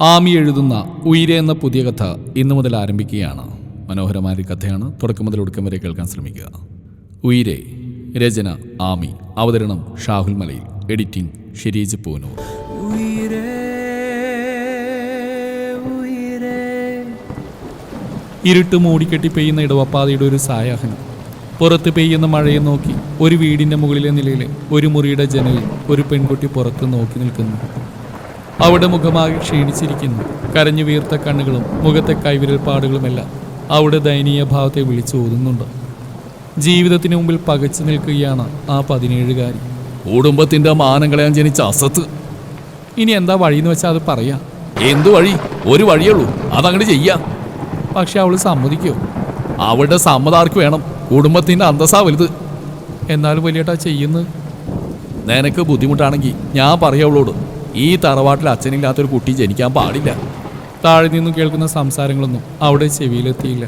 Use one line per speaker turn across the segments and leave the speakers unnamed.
ആമി എഴുതുന്ന ഉയിരെ എന്ന പുതിയ കഥ ഇന്നു മുതൽ ആരംഭിക്കുകയാണ്. മനോഹരമായ ഒരു കഥയാണ് തുടക്കം മുതൽ ഒടുക്കം വരെ കേൾക്കാൻ ശ്രമിക്കുക. ഉയിരെ രചന ആമി അവതരണം ഷാഹുൽ മലയിൽ എഡിറ്റിംഗ് ഷിരീജ് പൂനൂർ. ഇരുട്ട് മൂടിക്കെട്ടി പെയ്യുന്ന ഇടവപ്പാതയുടെ ഒരു സായാഹനം. പുറത്ത് പെയ്യുന്ന മഴയെ നോക്കി ഒരു വീടിന്റെ മുകളിലെ നിലയിലെ ഒരു മുറിയുടെ ജനലിൽ ഒരു പെൺകുട്ടി പുറത്ത് നോക്കി നിൽക്കുന്നു. അവിടെ മുഖമാകെ ക്ഷീണിച്ചിരിക്കുന്നു. കരഞ്ഞു വീർത്ത കണ്ണുകളും മുഖത്തെ കൈവിരൽ പാടുകളുമെല്ലാം അവിടെ ദയനീയ ഭാവത്തെ വിളിച്ചു ഓതുന്നുണ്ട് ജീവിതത്തിന് മുമ്പിൽ പകച്ചു നിൽക്കുകയാണ് ആ പതിനേഴുകാരി. കുടുംബത്തിന്റെ മാനം കളയാൻ ജനിച്ച അസത്ത്. ഇനി എന്താ വഴിയെന്ന് വെച്ചാൽ അത് പറയാം. എന്തു വഴി? ഒരു വഴിയുള്ളൂ അതങ്ങോട്ട് ചെയ്യാം. പക്ഷെ അവൾ സമ്മതിക്കോ? അവളുടെ സമ്മതാർക്ക് വേണം? കുടുംബത്തിന്റെ അന്തസ്സാ വലുത് എന്നാലും വലിയേട്ടാ ചെയ്യുന്നത്? നിനക്ക് ബുദ്ധിമുട്ടാണെങ്കിൽ ഞാൻ പറയാവളോട് ഈ തറവാട്ടിൽ അച്ഛനില്ലാത്തൊരു കുട്ടി ജനിക്കാൻ പാടില്ല. താഴെ നിന്നും കേൾക്കുന്ന സംസാരങ്ങളൊന്നും അവിടെ ചെവിയിലെത്തിയില്ല.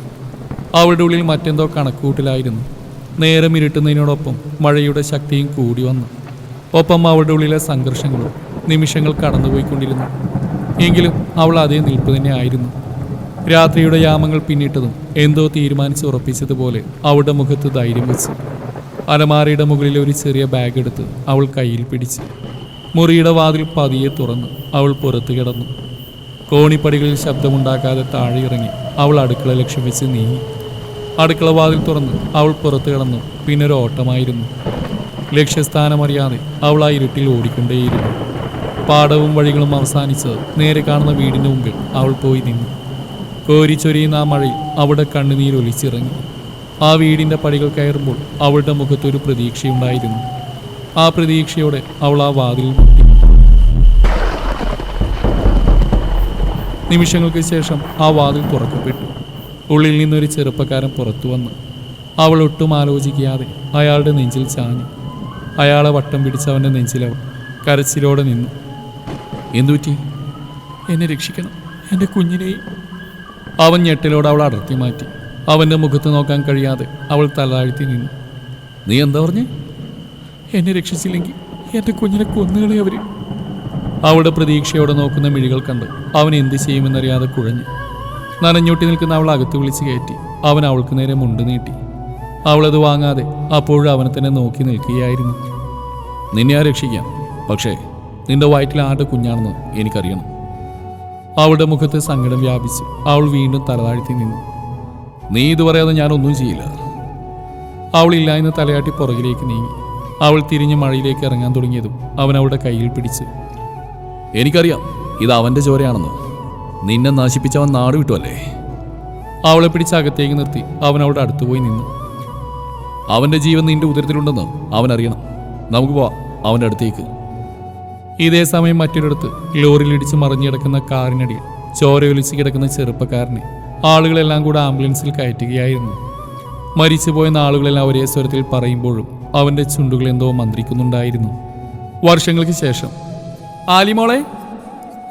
അവളുടെ ഉള്ളിൽ മറ്റെന്തോ കണക്കൂട്ടിലായിരുന്നു നേരം ഇരുട്ടുന്നതിനോടൊപ്പം മഴയുടെ ശക്തിയും കൂടി വന്നു. ഒപ്പം അവളുടെ ഉള്ളിലെ സംഘർഷങ്ങളും നിമിഷങ്ങൾ കടന്നുപോയിക്കൊണ്ടിരുന്നു. എങ്കിലും അവൾ അതേ നിൽപ്പ് തന്നെ ആയിരുന്നു. രാത്രിയുടെ യാമങ്ങൾ പിന്നിട്ടതും എന്തോ തീരുമാനിച്ച് ഉറപ്പിച്ചതുപോലെ അവളുടെ മുഖത്ത് ധൈര്യം വെച്ചു. അലമാരയുടെ മുകളിൽ ഒരു ചെറിയ ബാഗ് എടുത്ത് അവൾ കയ്യിൽ പിടിച്ചു. മുറിയുടെ വാതിൽ പതിയെ തുറന്നു. അവൾ പുറത്തു കിടന്നു. കോണിപ്പടികളിൽ ശബ്ദമുണ്ടാക്കാതെ താഴെ ഇറങ്ങി. അവൾ അടുക്കള ലക്ഷ്യം വെച്ച് നീങ്ങി. അടുക്കള വാതിൽ തുറന്ന് അവൾ പുറത്തു കിടന്നു. ഒരു ഓട്ടമായിരുന്നു. ലക്ഷ്യസ്ഥാനമറിയാതെ അവൾ ആ ഇരുട്ടിൽ ഓടിക്കൊണ്ടേയിരുന്നു. പാടവും വഴികളും അവസാനിച്ച് നേരെ കാണുന്ന വീടിന് മുമ്പിൽ അവൾ പോയി നിന്നു. കോരിച്ചൊരിയുന്ന ആ മഴയിൽ അവിടെ കണ്ണുനീരൊലിച്ചിറങ്ങി. ആ വീടിന്റെ പടികൾ കയറുമ്പോൾ അവളുടെ മുഖത്തൊരു പ്രതീക്ഷയുണ്ടായിരുന്നു. ആ പ്രതീക്ഷയോടെ അവൾ ആ വാതിൽ നിമിഷങ്ങൾക്ക് ശേഷം ആ വാതിൽ തുറക്കപ്പെട്ടു. ഉള്ളിൽ നിന്നൊരു ചെറുപ്പക്കാരൻ പുറത്തു വന്നു. അവൾ ഒട്ടും ആലോചിക്കാതെ അയാളുടെ നെഞ്ചിൽ ചാഞ്ഞു. അയാളെ വട്ടം പിടിച്ച് അവന്റെ നെഞ്ചിലവൾ കരച്ചിലോടെ നിന്നു. എന്തുപറ്റി എന്നെ രക്ഷിക്കണം. എന്റെ കുഞ്ഞിനെയും അവൻ ഞെട്ടിലോട് അവൾ അടർത്തി മാറ്റി. അവന്റെ മുഖത്ത് നോക്കാൻ കഴിയാതെ അവൾ തലതാഴ്ത്തി നിന്നു. നീ എന്താ പറഞ്ഞേ? എന്നെ രക്ഷിച്ചില്ലെങ്കിൽ എന്റെ കുഞ്ഞിനെ കൊന്നുകളെ അവർ അവളുടെ പ്രതീക്ഷയോടെ നോക്കുന്ന മിഴികൾ കണ്ട് അവൻ എന്ത് ചെയ്യുമെന്നറിയാതെ കുഴഞ്ഞു. നനഞ്ഞൂട്ടി നിൽക്കുന്ന അവൾ അകത്ത് വിളിച്ച് കയറ്റി. അവൻ അവൾക്ക് നേരെ മുണ്ട് നീട്ടി. അവളത് വാങ്ങാതെ അപ്പോഴും അവനെ തന്നെ നോക്കി നിൽക്കുകയായിരുന്നു. നിന്നെ ആ രക്ഷിക്കാം. പക്ഷേ നിന്റെ വയറ്റിൽ ആരുടെ കുഞ്ഞാണെന്ന് എനിക്കറിയണം. അവളുടെ മുഖത്ത് സങ്കടം വ്യാപിച്ചു. അവൾ വീണ്ടും തലതാഴ്ത്തി നിന്നു. നീ ഇത് പറയാതെ ഞാനൊന്നും ചെയ്യില്ല. അവളില്ല എന്ന് തലയാട്ടി പുറകിലേക്ക് നീങ്ങി. അവൾ തിരിഞ്ഞ് മഴയിലേക്ക് ഇറങ്ങാൻ തുടങ്ങിയതും അവൻ അവളുടെ കയ്യിൽ പിടിച്ച്. എനിക്കറിയാം ഇത് അവന്റെ ചോരയാണെന്ന്. നിന്നെ നശിപ്പിച്ചവൻ നാട് വിട്ടുവല്ലേ അവളെ പിടിച്ച് അകത്തേക്ക് നിർത്തി അവൻ അവളുടെ അടുത്ത് പോയി നിന്നു. അവന്റെ ജീവൻ നിന്റെ ഉദരത്തിലുണ്ടെന്ന് അവൻ അറിയണം. നമുക്ക് പോവാം അവന്റെ അടുത്തേക്ക്. ഇതേ സമയം മറ്റൊരിടത്ത് ലോറിയിലിടിച്ച് മറിഞ്ഞു കിടക്കുന്ന കാറിനടിയിൽ ചോരയൊലിച്ച് കിടക്കുന്ന ചെറുപ്പക്കാരനെ ആളുകളെല്ലാം കൂടെ ആംബുലൻസിൽ കയറ്റുകയായിരുന്നു. മരിച്ചുപോയ ആളുകളെല്ലാം ഒരേ സ്വരത്തിൽ പറയുമ്പോഴും അവന്റെ ചുണ്ടുകൾ എന്തോ മന്ത്രിക്കുന്നുണ്ടായിരുന്നു. വർഷങ്ങൾക്ക് ശേഷം ആലിമോളെ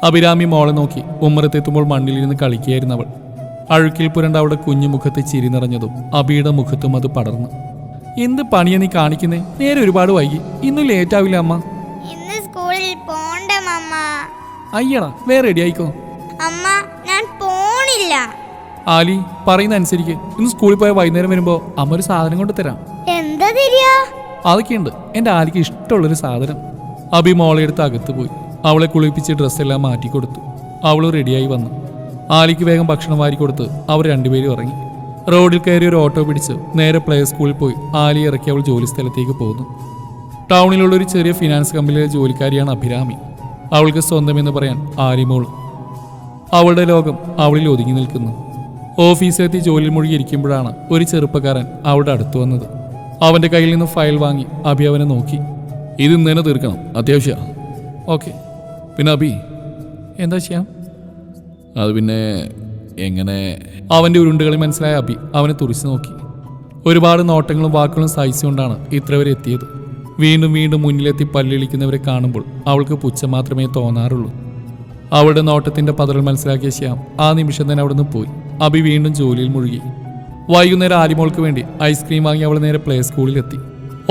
അഭിരാമി മോളെ നോക്കി ഉമ്മറത്തെത്തുമ്പോൾ മണ്ണിലിരുന്ന് കളിക്കുകയായിരുന്നു അവൾ. അഴുക്കിൽ പുരണ്ട അവളുടെ കുഞ്ഞു മുഖത്ത് ചിരി നിറഞ്ഞതും അബിയുടെ മുഖത്തും അത് പടർന്നു. എന്ത് പണിയാ നീ കാണിക്കുന്നേ? നേരെ ഒരുപാട് വൈകി. ഇന്നും ലേറ്റ് ആവില്ല അമ്മ.
ഇന്ന് സ്കൂളിൽ പോണ്ട മമ്മ.
അയ്യടാ വേറെ റെഡി ആയിക്കോ.
അമ്മ ഞാൻ പോണില്ല.
ആലി പറയുന്ന അനുസരിക്ക് ഇന്ന് സ്കൂളിൽ പോയ വൈകുന്നേരം വരുമ്പോ അമ്മ ഒരു സാധനം കൊണ്ട് തരാം. അതൊക്കെയുണ്ട് എന്റെ ആലിക്ക് ഇഷ്ടമുള്ളൊരു സാധനം. അബി മോളെ എടുത്ത് അകത്ത് പോയി. അവളെ കുളിപ്പിച്ച് ഡ്രസ്സെല്ലാം മാറ്റി കൊടുത്തു. അവൾ റെഡിയായി വന്നു. ആലിക്ക് വേഗം ഭക്ഷണം വാരി കൊടുത്ത് അവർ രണ്ടുപേരും ഇറങ്ങി. റോഡിൽ കയറി ഒരു ഓട്ടോ പിടിച്ച് നേരെ പ്ലേ സ്കൂളിൽ പോയി. ആലി ഇറക്കി അവൾ ജോലി സ്ഥലത്തേക്ക് പോകുന്നു ടൗണിലുള്ള ഒരു ചെറിയ ഫിനാൻസ് കമ്പനിയിലെ ജോലിക്കാരിയാണ് അഭിരാമി. അവൾക്ക് സ്വന്തമെന്ന് പറയാൻ ആലിമോൾ അവളുടെ ലോകം അവളിൽ ഒതുങ്ങി നിൽക്കുന്നു. ഓഫീസിലെത്തി ജോലിയിൽ മുഴുകിയിരിക്കുമ്പോഴാണ് ഒരു ചെറുപ്പക്കാരൻ അവളുടെ അടുത്ത് വന്നത്. അവന്റെ കയ്യിൽ നിന്ന് ഫയൽ വാങ്ങി അഭി അവനെ നോക്കി. ഇത് ഇന്ന് തന്നെ തീർക്കണം. അത്യാവശ്യമാണ് ഓക്കെ. പിന്നെ അഭി എന്താ ചെയ്യാം? അത് പിന്നെ എങ്ങനെ? അവന്റെ ഉരുണ്ടുകളി മനസ്സിലായ അഭി അവനെ തുറിച്ചു നോക്കി. ഒരുപാട് നോട്ടങ്ങളും വാക്കുകളും സഹിച്ചുകൊണ്ടാണ് ഇത്ര വരെ എത്തിയത്. വീണ്ടും വീണ്ടും മുന്നിലെത്തി പല്ലിളിക്കുന്നവരെ കാണുമ്പോൾ അവൾക്ക് പുച്ഛം മാത്രമേ തോന്നാറുള്ളൂ. അവളുടെ നോട്ടത്തിന്റെ പതറൽ മനസ്സിലാക്കിയ ശ്യാം ആ നിമിഷം തന്നെ അവിടുന്ന് പോയി. അഭി വീണ്ടും ജോലിയിൽ മുഴുകി. വൈകുന്നേരം ആലിമോൾക്ക് വേണ്ടി ഐസ്ക്രീം വാങ്ങി അവൾ നേരെ പ്ലേ സ്കൂളിലെത്തി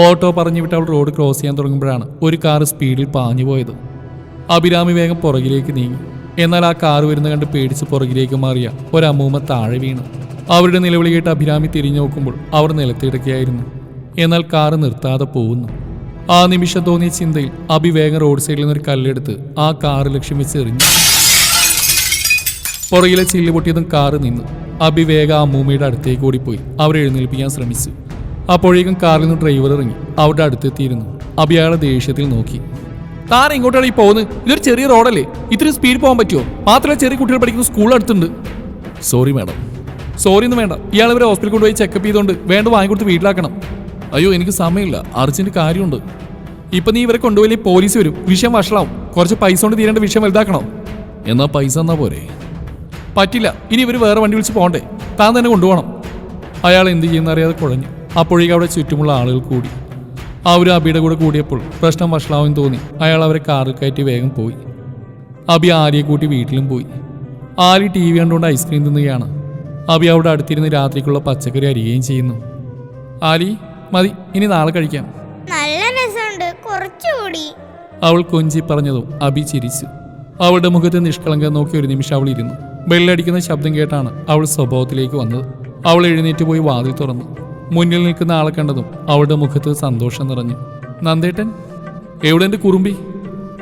ഓട്ടോ പറഞ്ഞു വിട്ട് അവൾ റോഡ് ക്രോസ് ചെയ്യാൻ തുടങ്ങുമ്പോഴാണ് ഒരു കാർ സ്പീഡിൽ പാഞ്ഞു പോയത്. അഭിരാമി വേഗം പുറകിലേക്ക് നീങ്ങി. എന്നാൽ ആ കാറ് വരുന്ന കണ്ട് പേടിച്ച് പുറകിലേക്ക് മാറിയ ഒരമ്മൂമ്മ താഴെ വീണു. അവരുടെ നിലവിളി കേട്ട് അഭിരാമി തിരിഞ്ഞു നോക്കുമ്പോൾ അവർ നിലത്തിടക്കുകയായിരുന്നു എന്നാൽ കാറ് നിർത്താതെ പോകുന്നു. ആ നിമിഷം തോന്നിയ ചിന്തയിൽ അഭി വേഗം റോഡ് സൈഡിൽ നിന്നൊരു കല്ലെടുത്ത് ആ കാറ് ലക്ഷ്യം വെച്ച് എറിഞ്ഞു. പുറകിലെ ചില്ല് പൊട്ടിയതും കാറ് നിന്നു. വേഗം ആ അമ്മൂമ്മയുടെ അടുത്തേക്ക് ഓടിപ്പോയി. അവരെ എഴുന്നേൽപ്പിക്കാൻ ശ്രമിച്ചു. അപ്പോഴേക്കും കാറിൽ നിന്ന് ഡ്രൈവർ ഇറങ്ങി. അവരുടെ അടുത്തെത്തിയിരുന്നു. അബി അയാളെ ദേഷ്യത്തിൽ നോക്കി. താൻ ഇങ്ങോട്ടാണ് ഈ പോകുന്നത്? ഇതൊരു ചെറിയ റോഡല്ലേ. ഇത്രയും സ്പീഡ് പോകാൻ പറ്റുമോ മാത്രമല്ല ചെറിയ കുട്ടികൾ പഠിക്കുന്ന സ്കൂൾ അടുത്തുണ്ട്. സോറി മാഡം സോറി ഒന്നും വേണ്ട. ഇയാൾ ഇവരെ ഹോസ്പിറ്റലിൽ കൊണ്ടുപോയി ചെക്കപ്പ് ചെയ്തുകൊണ്ട് വേണ്ട വാങ്ങിക്കൊടുത്ത് വീട്ടിലാക്കണം. അയ്യോ എനിക്ക് സമയമില്ല. അർജന്റ് കാര്യമുണ്ട്. ഇപ്പൊ നീ ഇവരെ കൊണ്ടുപോയി പോലീസ് വരും. വിഷയം വഷളാവും. കുറച്ച് പൈസ കൊണ്ട് തീരേണ്ട വിഷയം വലുതാക്കണം? എന്നാ പൈസ എന്നാ പോരെ. പറ്റില്ല. ഇനി ഇവർ വേറെ വണ്ടി വിളിച്ച് പോകണ്ടേ? താൻ തന്നെ കൊണ്ടുപോകണം. അയാൾ എന്ത് ചെയ്യുന്നറിയാതെ കുഴഞ്ഞു. അപ്പോഴേക്കും അവിടെ ചുറ്റുമുള്ള ആളുകൾ കൂടി. അവർ അബിയുടെ കൂടെ കൂടിയപ്പോൾ പ്രശ്നം വഷളാവും തോന്നി. അയാൾ അവരെ കാറിൽ കയറ്റി വേഗം പോയി. അബി ആലിയെ കൂട്ടി വീട്ടിലും പോയി. ആലി ടി വി കണ്ടുകൊണ്ട് ഐസ്ക്രീം തിന്നുകയാണ്. അബി അവിടെ അടുത്തിരുന്ന് രാത്രിക്കുള്ള പച്ചക്കറി അരിയുകയും ചെയ്യുന്നു. ആലി മതി ഇനി നാളെ കഴിക്കാം.
നല്ല രസമുണ്ട്. കുറച്ചുകൂടി
അവൾ കൊഞ്ചി പറഞ്ഞതും അബി ചിരിച്ചു. അവളുടെ മുഖത്ത് നിഷ്കളങ്കം നോക്കി ഒരു നിമിഷം അവൾ ഇരുന്നു. ബെല്ലടിക്കുന്ന ശബ്ദം കേട്ടാണ് അവൾ സ്വഭാവത്തിലേക്ക് വന്നത്. അവൾ എഴുന്നേറ്റ് പോയി വാതിൽ തുറന്നു. മുന്നിൽ നിൽക്കുന്ന ആളെ കണ്ടതും അവളുടെ മുഖത്ത് സന്തോഷം നിറഞ്ഞു. നന്ദേട്ടൻ എവിടെ എന്റെ കുറുമ്പി?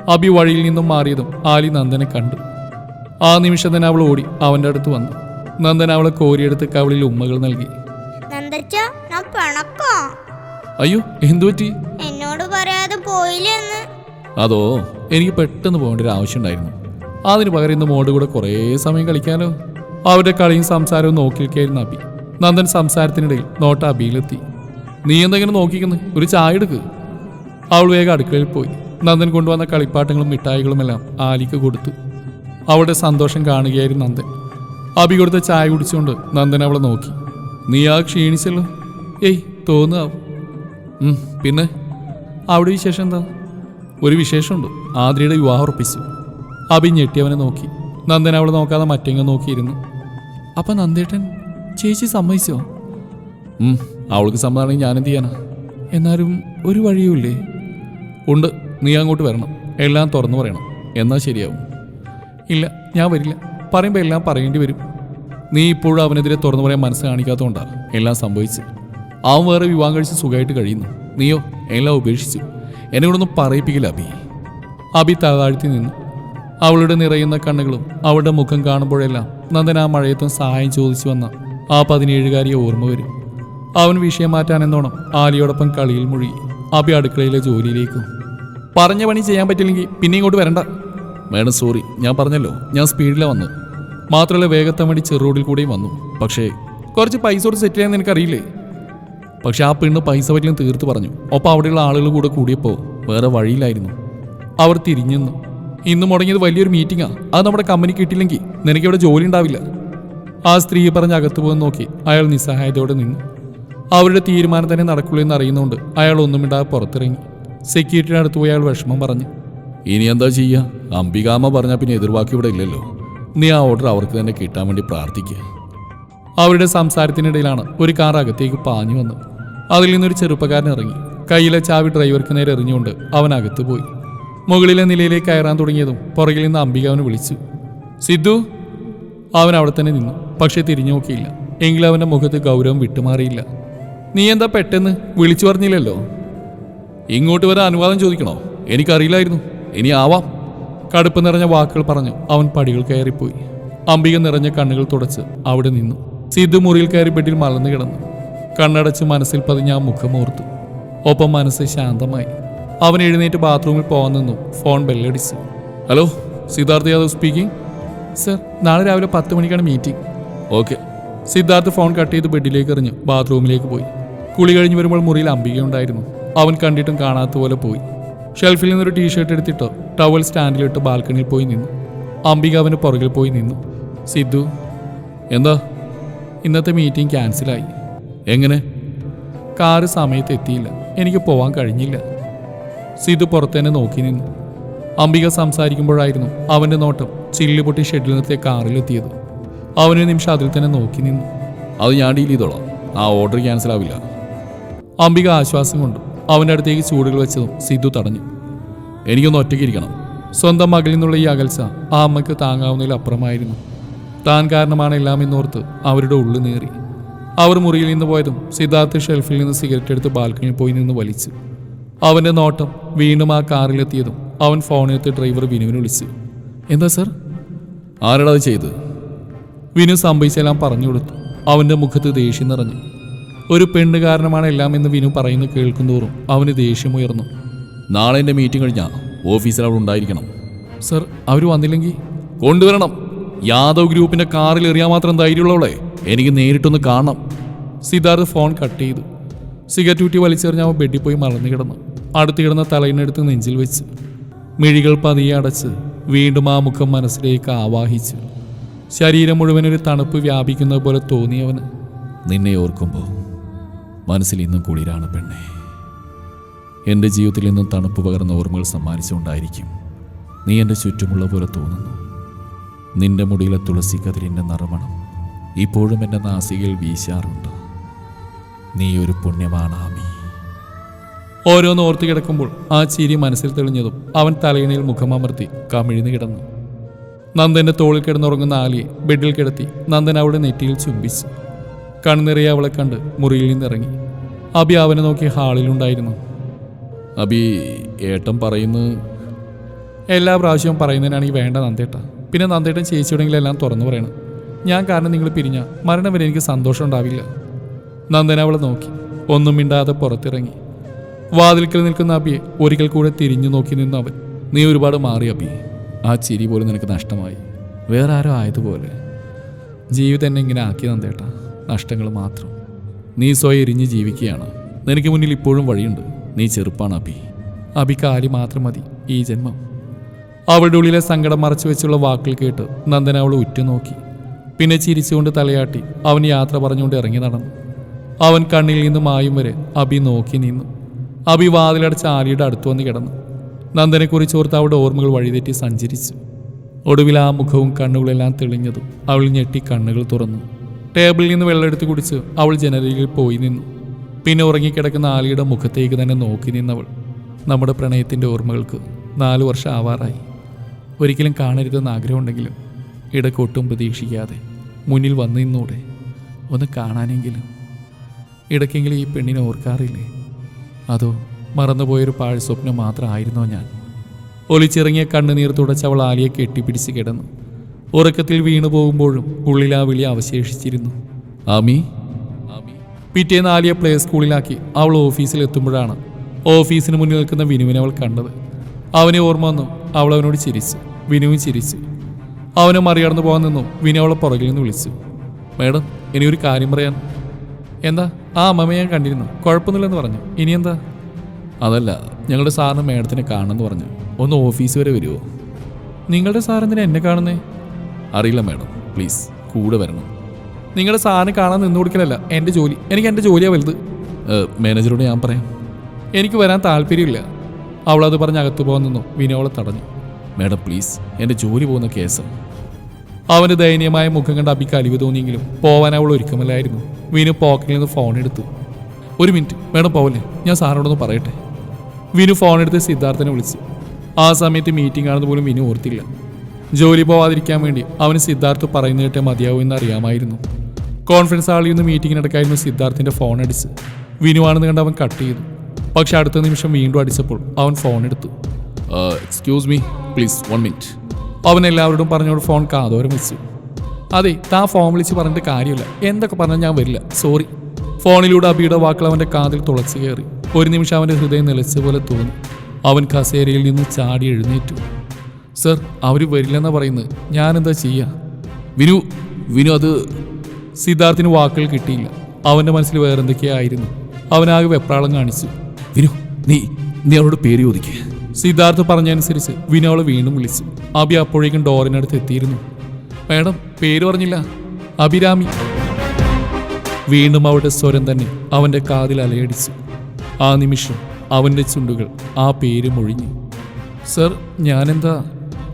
അബി വഴിയിൽ നിന്നും മാറിയതും ആലി നന്ദനെ കണ്ടു. ആ നിമിഷം തന്നെ അവൾ ഓടി അവന്റെ അടുത്ത് വന്നു. നന്ദൻ അവളെ കോരിയെടുത്ത് കവളിൽ ഉമ്മകൾ നൽകി. അയ്യോ എന്തുപറ്റി?
എന്നോട് പറയാതെ പോയില്ലെന്ന്.
അതോ എനിക്ക് പെട്ടെന്ന് പോകേണ്ട ഒരു ആവശ്യം ഉണ്ടായിരുന്നു. അതിന് പകരം ഇന്ന് മോഡ് കൂടെ കുറേ സമയം കളിക്കാനോ അവരുടെ കളിയും സംസാരവും നോക്കി നിൽക്കായിരുന്നു അബി. നന്ദൻ സംസാരത്തിനിടയിൽ നോട്ട അബിയിലെത്തി. നീ എന്തെങ്കിലും നോക്കിക്കുന്നു ഒരു ചായ എടുക്ക്. അവൾ വേഗം അടുക്കളയിൽ പോയി. നന്ദൻ കൊണ്ടുവന്ന കളിപ്പാട്ടങ്ങളും മിഠായികളും എല്ലാം ആലിക്ക് കൊടുത്തു. അവളുടെ സന്തോഷം കാണുകയായിരുന്നു നന്ദൻ. അബി കൊടുത്ത ചായ കുടിച്ചുകൊണ്ട് നന്ദൻ അവളെ നോക്കി. നീ ആ ക്ഷീണിച്ചല്ലോ? ഏയ് തോന്നുക പിന്നെ? അവിടെ വിശേഷം എന്താ? ഒരു വിശേഷമുണ്ട്. ആദ്രയുടെ വിവാഹം ഉറപ്പിച്ചു. അഭി ഞെട്ടിയവനെ നോക്കി. നന്ദൻ അവളെ നോക്കാതെ മറ്റെങ്ങ നോക്കിയിരുന്നു. അപ്പൊ നന്ദേട്ടൻ ചേച്ചി സമ്മതിച്ചോ? അവൾക്ക് സമ്മതമാണെങ്കിൽ ഞാൻ എന്ത് ചെയ്യാനാ? എന്നാലും ഒരു വഴിയുമില്ലേ? ഉണ്ട് നീ അങ്ങോട്ട് വരണം. എല്ലാം തുറന്നു പറയണം. എന്നാൽ ശരിയാവും. ഇല്ല ഞാൻ വരില്ല. പറയുമ്പോൾ എല്ലാം പറയേണ്ടി വരും. നീ ഇപ്പോഴും അവനെതിരെ തുറന്നു പറയാൻ മനസ്സ് കാണിക്കാത്തതുകൊണ്ടാണ് എല്ലാം സംഭവിച്ചു അവൻ വേറെ വിവാഹം കഴിച്ച് സുഖമായിട്ട് കഴിയുന്നു. നീയോ? എല്ലാം ഉപേക്ഷിച്ചു. എന്നെ കൊണ്ടൊന്നും പറയിപ്പിക്കില്ല അബി. അബി താഴ്ത്തി നിന്നു. അവളുടെ നിറയുന്ന കണ്ണുകളും അവളുടെ മുഖം കാണുമ്പോഴെല്ലാം നന്ദൻ ആ മഴയത്തും സഹായം ചോദിച്ചു വന്ന ആ പതിനേഴുകാരിയെ ഓർമ്മ വരും. അവൻ വിഷയം മാറ്റാൻ മാറ്റാനെന്നോണം ആലിയോടൊപ്പം കളിയിൽ മുഴുകി. അബി അടുക്കളയിലെ ജോലിയിലേക്കും. പറഞ്ഞ പണി ചെയ്യാൻ പറ്റില്ലെങ്കിൽ പിന്നെ ഇങ്ങോട്ട് വരണ്ട. മേഡം സോറി ഞാൻ പറഞ്ഞല്ലോ ഞാൻ സ്പീഡിലാണ് വന്നത് മാത്രമല്ല വേഗത്തെ വേണ്ടി ചെറുറോഡിൽ കൂടെയും വന്നു. പക്ഷേ കുറച്ച് പൈസ കൊടുത്ത് സെറ്റ് ചെയ്യാൻ നിനക്കറിയില്ലേ? പക്ഷെ ആ പെണ്ണ് പൈസ പറ്റിയും തീർത്ത് പറഞ്ഞു. ഒപ്പം അവിടെയുള്ള ആളുകൾ കൂടെ കൂടിയപ്പോൾ വേറെ വഴിയിലായിരുന്നു അവർ തിരിഞ്ഞു ഇന്ന് മുടങ്ങിയത് വലിയൊരു മീറ്റിംഗാ അത് നമ്മുടെ കമ്പനി കിട്ടിയില്ലെങ്കിൽ നിനക്ക് ഇവിടെ ജോലി ഉണ്ടാവില്ല. ആ സ്ത്രീ പറഞ്ഞ് അകത്ത് പോകാൻ നോക്കി. അയാൾ നിസ്സഹായതയോടെ നിന്നു. അവരുടെ തീരുമാനം തന്നെ നടക്കുള്ളൂ എന്ന് അറിയുന്നതുകൊണ്ട് അയാൾ ഒന്നും ഇടാതെ പുറത്തിറങ്ങി. സെക്യൂരിറ്റിയുടെ അടുത്ത് പോയി അയാൾ വിഷമം പറഞ്ഞു. ഇനി എന്താ ചെയ്യുക അംബികാമ പറഞ്ഞാൽ പിന്നെ എതിർവാക്കി ഇവിടെ ഇല്ലല്ലോ. നീ ആ ഓർഡർ അവർക്ക് തന്നെ കിട്ടാൻ വേണ്ടി പ്രാർത്ഥിക്കുക അവരുടെ സംസാരത്തിനിടയിലാണ് ഒരു കാർ അകത്തേക്ക് പാഞ്ഞു വന്നത്. അതിൽ നിന്നൊരു ചെറുപ്പക്കാരൻ ഇറങ്ങി. കയ്യിലെ ചാവി ഡ്രൈവർക്ക് നേരെ എറിഞ്ഞുകൊണ്ട് അവൻ അകത്ത് പോയി. മുകളിലെ നിലയിലേക്ക് കയറാൻ തുടങ്ങിയതും പുറകിൽ നിന്ന് അംബിക അവനെ വിളിച്ചു. സിദ്ധു. അവൻ അവിടെ തന്നെ നിന്നു. പക്ഷെ തിരിഞ്ഞു നോക്കിയില്ല. എങ്കിലും അവന്റെ മുഖത്ത് ഗൗരവം വിട്ടുമാറിയില്ല. നീ എന്താ പെട്ടെന്ന് വിളിച്ചു പറഞ്ഞില്ലല്ലോ? ഇങ്ങോട്ട് വരാൻ അനുവാദം ചോദിക്കണോ? എനിക്കറിയില്ലായിരുന്നു. ഇനി ആവാം. കടുപ്പ് നിറഞ്ഞ വാക്കുകൾ പറഞ്ഞു അവൻ പടികൾ കയറിപ്പോയി. അംബിക നിറഞ്ഞ കണ്ണുകൾ തുടച്ച് അവിടെ നിന്നു. സിദ്ധു മുറിയിൽ കയറി പെട്ടിൽ മലർന്നു കിടന്നു. കണ്ണടച്ച് മനസ്സിൽ പതിഞ്ഞ ആ മുഖം ഓർത്തു. ഒപ്പം മനസ്സ് ശാന്തമായി. അവൻ എഴുന്നേറ്റ് ബാത്റൂമിൽ പോകാൻ നിന്നു. Phone ബെല്ലടിച്ചു. Hello Siddharth Yadav speaking? Sir നാളെ രാവിലെ പത്ത് മണിക്കാണ് meeting. Okay. Siddharth phone cut ചെയ്ത് ബെഡിലേക്ക് എറിഞ്ഞു. ബാത്റൂമിലേക്ക് പോയി. കുളി കഴിഞ്ഞ് വരുമ്പോൾ മുറിയിൽ അംബിക ഉണ്ടായിരുന്നു. അവൻ കണ്ടിട്ടും കാണാത്ത പോലെ പോയി. ഷെൽഫിൽ നിന്നൊരു ടീഷർട്ട് എടുത്തിട്ട് ടവൽ സ്റ്റാൻഡിലിട്ട് ബാൽക്കണിയിൽ പോയി നിന്നു. അംബിക അവന് പുറകിൽ പോയി നിന്നു. സിദ്ധു എന്താ? ഇന്നത്തെ മീറ്റിംഗ് ക്യാൻസലായി. എങ്ങനെ? കാറ് സമയത്ത് എത്തിയില്ല. എനിക്ക് പോവാൻ കഴിഞ്ഞില്ല. സിദ്ധു പുറത്തേനെ നോക്കി നിന്നു. അംബിക സംസാരിക്കുമ്പോഴായിരുന്നു അവന്റെ നോട്ടം ചില്ലുപൊട്ടി ഷെഡിൽ നിർത്തിയ കാറിലെത്തിയത് അവനൊരു നിമിഷം അതിൽ തന്നെ നോക്കി നിന്നു. അത് ഞാൻ ഡീൽ ചെയ്തോളാം. ആ ഓർഡർ ക്യാൻസൽ ആവില്ല. അംബിക ആശ്വാസം കൊണ്ടു അവന്റെ അടുത്തേക്ക് ചൂടുകൾ വെച്ചതും സിദ്ധു തടഞ്ഞു. എനിക്കൊന്ന് ഒറ്റയ്ക്ക് ഇരിക്കണം. സ്വന്തം മകളിൽ നിന്നുള്ള ഈ അകൽച്ച ആ അമ്മയ്ക്ക് താങ്ങാവുന്നതിൽ അപ്പുറമായിരുന്നു. താൻ കാരണമാണ് എല്ലാം എന്നോർത്ത് അവരുടെ ഉള്ളു നേറി. അവർ മുറിയിൽ നിന്ന് പോയതും സിദ്ധാർത്ഥ് ഷെൽഫിൽ നിന്ന് സിഗരറ്റ് എടുത്ത് ബാൽക്കണിയിൽ പോയി നിന്ന് വലിച്ചു. അവന്റെ നോട്ടം വീണ്ടും ആ കാറിലെത്തിയതും അവൻ ഫോണെടുത്ത് ഡ്രൈവർ വിനുവിനെ വിളിച്ചു. എന്താ സർ ആരാടാ അത് ചെയ്ത് വിനു സംഭവിച്ചെല്ലാം പറഞ്ഞു കൊടുത്തു. അവന്റെ മുഖത്ത് ദേഷ്യം നിറഞ്ഞു. ഒരു പെണ്ണ് കാരണമാണ് എല്ലാം എന്ന് വിനു പറയുന്നത് കേൾക്കുന്നതോറും അവന് ദേഷ്യമുയർന്നു നാളെ എന്റെ മീറ്റിംഗ് കഴിഞ്ഞാൽ ഓഫീസിൽ അവിടെ ഉണ്ടായിരിക്കണം. സർ അവർ വന്നില്ലെങ്കിൽ കൊണ്ടുവരണം. യാദവ് ഗ്രൂപ്പിന്റെ കാറിൽ എറിയാൻ മാത്രം ധൈര്യമുള്ളവളെ എനിക്ക് നേരിട്ടൊന്ന് കാണണം. സിദ്ധാർത്ഥ് ഫോൺ കട്ട് ചെയ്തു. സിഗരറ്റ് ഊറ്റി വലിച്ചെറിഞ്ഞ് അവൻ ബെഡിൽ പോയി മറന്നു കിടന്നു. അടുത്ത് കിടന്ന തലയിനെടുത്ത് നെഞ്ചിൽ വെച്ച് മിഴികൾ പതിയെ അടച്ച് വീണ്ടും ആ മുഖം മനസ്സിലേക്ക് ആവാഹിച്ചു ശരീരം മുഴുവൻ ഒരു തണുപ്പ് വ്യാപിക്കുന്നത് പോലെ തോന്നിയവന് നിന്നെ ഓർക്കുമ്പോൾ മനസ്സിൽ ഇന്നും കുളിരാണ് പെണ്ണെ. എന്റെ ജീവിതത്തിൽ നിന്നും തണുപ്പ് പകർന്ന ഓർമ്മകൾ സമ്മാനിച്ചുകൊണ്ടായിരിക്കും നീ എന്റെ ചുറ്റുമുള്ള പോലെ തോന്നുന്നു. നിന്റെ മുടിയിലെ തുളസി കതിരിന്റെ നറുമണം ഇപ്പോഴും എന്റെ നാസികയിൽ വീശാറുണ്ട്. നീ ഒരു പുണ്യമാണാമി ഓരോന്ന് ഓർത്തു കിടക്കുമ്പോൾ ആ ചിരി മനസ്സിൽ തെളിഞ്ഞതും അവൻ തലയിണയിൽ മുഖമമർത്തി കമിഴ്ന്നു കിടന്നു. നന്ദന്റെ തോളിൽ കിടന്നുറങ്ങുന്ന ആലിയെ ബെഡിൽ കിടത്തി നന്ദൻ അവളുടെ നെറ്റിയിൽ ചുംബിച്ചു. കണ്ണിറിയ അവളെ കണ്ട് മുറിയിൽ നിന്നിറങ്ങി. അബി അവനെ നോക്കി ഹാളിലുണ്ടായിരുന്നു അബി ഏട്ടൻ പറയുന്നു എല്ലാ പ്രാവശ്യവും പറയുന്നതിനാണെങ്കിൽ വേണ്ട നന്ദേട്ട. പിന്നെ നന്ദേട്ടൻ ചേച്ചിയുടെങ്കിൽ എല്ലാം തുറന്നു പറയണം. ഞാൻ കാരണം നിങ്ങൾ പിരിഞ്ഞ മരണം വരെ എനിക്ക് സന്തോഷം ഉണ്ടാവില്ല. നന്ദൻ അവളെ നോക്കി. ഒന്നും മിണ്ടാതെ പുറത്തിറങ്ങി. വാതിൽക്കൽ നിൽക്കുന്ന അബിയെ ഒരിക്കൽ കൂടെ തിരിഞ്ഞു നോക്കി നിന്ന അവൻ നീ ഒരുപാട് മാറി അബി. ആ ചിരി പോലും നിനക്ക് നഷ്ടമായി. വേറെ ആരോ ആയതുപോലെ. ജീവിതം എന്നെ ഇങ്ങനെ ആക്കി നന്ദേട്ട നഷ്ടങ്ങൾ മാത്രം. നീ സ്വയം എരിഞ്ഞ് ജീവിക്കുകയാണ്. നിനക്ക് മുന്നിൽ ഇപ്പോഴും വഴിയുണ്ട്. നീ ചെറുപ്പാണ് അബി. അബി കാലി മാത്രം മതി ഈ ജന്മം. അവളുടെ ഉള്ളിലെ സങ്കടം മറച്ചു വെച്ചുള്ള വാക്കുകൾ കേട്ട് നന്ദൻ അവളെ ഉറ്റുനോക്കി. പിന്നെ ചിരിച്ചുകൊണ്ട് തലയാട്ടി അവൻ യാത്ര പറഞ്ഞുകൊണ്ട് ഇറങ്ങി നടന്നു. അവൻ കണ്ണിൽ നിന്ന് മായും വരെ അബി നോക്കി നിന്നു. അബി വാതിലടച്ച ആലിയുടെ അടുത്ത് വന്ന് കിടന്നു. നന്ദനെക്കുറിച്ച് ഓർത്ത് അവളുടെ ഓർമ്മകൾ വഴിതെറ്റി സഞ്ചരിച്ചു. ഒടുവിൽ ആ മുഖവും കണ്ണുകളെല്ലാം തെളിഞ്ഞതും അവൾ ഞെട്ടി കണ്ണുകൾ തുറന്നു. ടേബിളിൽ നിന്ന് വെള്ളമെടുത്ത് കുടിച്ച് അവൾ ജനലിൽ പോയി നിന്നു. പിന്നെ ഉറങ്ങിക്കിടക്കുന്ന ആലിയുടെ മുഖത്തേക്ക് തന്നെ നോക്കി നിന്നവൾ. നമ്മുടെ പ്രണയത്തിന്റെ ഓർമ്മകൾക്ക് നാലു വർഷം ആവാറായി. ഒരിക്കലും കാണരുതെന്ന് ആഗ്രഹമുണ്ടെങ്കിലും ഇടക്കൊട്ടും പ്രതീക്ഷിക്കാതെ മുന്നിൽ വന്നു നിന്നൂടെ. ഒന്ന് കാണാനെങ്കിലും. ഇടയ്ക്കെങ്കിലും ഈ പെണ്ണിനെ ഓർക്കാറില്ലേ? അതോ മറന്നുപോയൊരു പാഴ് സ്വപ്നം മാത്രമായിരുന്നോ ഞാൻ? ഒളിച്ചിറങ്ങിയ കണ്ണുനീർ തുടച്ചവൾ ആലിയെ കെട്ടിപ്പിടിച്ച് കിടന്നു. ഉറക്കത്തിൽ വീണു പോകുമ്പോഴും ഉള്ളിൽ ആ വിളി അവശേഷിച്ചിരുന്നു. ആമി. പിറ്റേന്ന് ആലിയെ പ്ലേ സ്കൂളിലാക്കി അവൾ ഓഫീസിൽ എത്തുമ്പോഴാണ് ഓഫീസിന് മുന്നിൽ നിൽക്കുന്ന വിനുവിനെ അവൾ കണ്ടത്. അവനെ ഓർമ്മ വന്നു. അവൾ അവനോട് ചിരിച്ചു. വിനുവും ചിരിച്ചു. അവനെ മറികടന്നു പോകാൻ നിന്നു. വിനു അവളെ പുറകിൽ നിന്ന് വിളിച്ചു. മേഡം ഇനി ഒരു കാര്യം പറയാൻ എന്താ? ആ അമ്മമ്മയെ ഞാൻ കണ്ടിരുന്നു. കുഴപ്പമൊന്നുമില്ലെന്ന് പറഞ്ഞു. ഇനി എന്താ അതല്ല ഞങ്ങളുടെ സാറിന് മേഡത്തിനെ കാണണമെന്ന് പറഞ്ഞു. ഒന്ന് ഓഫീസ് വരെ വരുമോ നിങ്ങളുടെ സാർ എന്നെ കാണുന്നേ? അറിയില്ല മേഡം. പ്ലീസ് കൂടെ വരണം. നിങ്ങളുടെ സാറിന് കാണാൻ നിന്ന് കൊടുക്കലല്ല. എന്റെ ജോലി. എനിക്ക് എന്റെ ജോലിയാണ് വലുത്. മാനേജറോട് ഞാൻ പറയാം. എനിക്ക് വരാൻ താല്പര്യമില്ല. അവളത് പറഞ്ഞ് അകത്ത് പോകാൻ നിന്നു. വിനോളെ തടഞ്ഞു. മാഡം പ്ലീസ് എന്റെ ജോലി പോകുന്ന കേസ്. അവന് ദയനീയമായ മുഖം കണ്ട് അബിക്ക് അലിവ് തോന്നിയെങ്കിലും പോവാൻ അവൾ ഒരുക്കമല്ലായിരുന്നു. വിനു പോക്കറ്റിൽ നിന്ന് ഫോൺ എടുത്തു. ഒരു മിനിറ്റ് മേഡം പോവല്ലേ? ഞാൻ സാറിനോടൊന്ന് പറയട്ടെ. വിനു ഫോൺ എടുത്ത് സിദ്ധാർത്ഥനെ വിളിച്ചു. ആ സമയത്ത് മീറ്റിംഗ് ആണെന്ന് പോലും വിനു ഓർത്തില്ല. ജോലി പോവാതിരിക്കാൻ വേണ്ടി അവന് സിദ്ധാർത്ഥ് പറയുന്ന കേട്ടേ മതിയാവൂ എന്ന് അറിയാമായിരുന്നു. കോൺഫറൻസ് ഹാളിൽ നിന്ന് മീറ്റിങ്ങിനിടക്കായിരുന്നു സിദ്ധാർത്ഥിന്റെ ഫോൺ അടിച്ച് വിനുവാണെന്ന് കണ്ട് അവൻ കട്ട് ചെയ്തു. പക്ഷെ അടുത്ത നിമിഷം വീണ്ടും അടിച്ചപ്പോൾ അവൻ ഫോൺ എടുത്തു. Excuse me please one minute അവൻ എല്ലാവരോടും പറഞ്ഞോട് ഫോൺ കാതോരം വെച്ചു അതെ താ ഫോൺ വിളിച്ച് പറഞ്ഞിട്ട് കാര്യമില്ല. എന്തൊക്കെ പറഞ്ഞാൽ ഞാൻ വരില്ല. സോറി ഫോണിലൂടെ അബിയുടെ വാക്കുകൾ അവന്റെ കാതിൽ തുളച്ചു കയറി. ഒരു നിമിഷം അവന്റെ ഹൃദയം നിലച്ച പോലെ തോന്നി. അവൻ കസേരയിൽ നിന്ന് ചാടി എഴുന്നേറ്റു. സർ അവർ വരില്ലെന്നാ പറയുന്നത്. ഞാനെന്താ ചെയ്യുക ചെയ്യാ? വിനു വിനു അത് സിദ്ധാർത്ഥിന് വാക്കുകൾ കിട്ടിയില്ല. അവന്റെ മനസ്സിൽ വേറെന്തൊക്കെയായിരുന്നു അവനാകെ വെപ്രാളം കാണിച്ചു. വിനു നീ നീ അവരോട് പേര് ചോദിക്കുക സിദ്ധാർത്ഥ് പറഞ്ഞനുസരിച്ച് വിനോൾ വീണ്ടും വിളിച്ചു. അബി അപ്പോഴേക്കും ഡോറിനടുത്ത് എത്തിയിരുന്നു. മാഡം പേര് പറഞ്ഞില്ല. അഭിരാമി. വീണ്ടും അവളുടെ സ്വരം തന്നെ അവന്റെ കാതിൽ അലയടിച്ചു. ആ നിമിഷം അവന്റെ ചുണ്ടുകൾ ആ പേര് മൊഴിഞ്ഞു. സർ ഞാനെന്താ?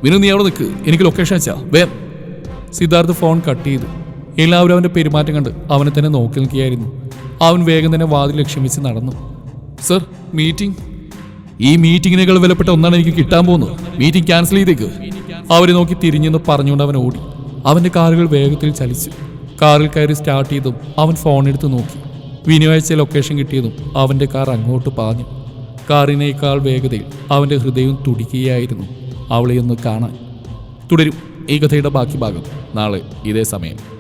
വിനു നീ അവിടെ നിൽക്ക്. എനിക്ക് ലൊക്കേഷൻ അയച്ചാ. വേം സിദ്ധാർത്ഥ് ഫോൺ കട്ട് ചെയ്തു. എല്ലാവരും അവന്റെ പെരുമാറ്റം കണ്ട് അവനെ തന്നെ നോക്കി നിൽക്കുകയായിരുന്നു. അവൻ വേഗം തന്നെ വാതിൽ ലക്ഷ്യം വെച്ച് നടന്നു. Sir meeting? ഈ മീറ്റിങ്ങിനേക്കാൾ വിലപ്പെട്ട ഒന്നാണ് എനിക്ക് കിട്ടാൻ പോകുന്നത്. മീറ്റിംഗ് ക്യാൻസൽ ചെയ്തേക്ക്. അവരെ നോക്കി തിരിഞ്ഞെന്ന് പറഞ്ഞുകൊണ്ട് അവൻ ഓടി. അവന്റെ കാറുകൾ വേഗത്തിൽ ചലിച്ചു. കാറിൽ കയറി സ്റ്റാർട്ട് ചെയ്തും അവൻ ഫോൺ എടുത്ത് നോക്കി. വിനിയാഴ്ച ലൊക്കേഷൻ കിട്ടിയതും അവന്റെ കാർ അങ്ങോട്ട് പാഞ്ഞു. കാറിനേക്കാൾ വേഗതയിൽ അവന്റെ ഹൃദയം തുടിക്കുകയായിരുന്നു. അവളെ ഒന്ന് കാണാൻ. തുടരും. ഈ കഥയുടെ ബാക്കി ഭാഗം. നാളെ ഇതേ സമയം.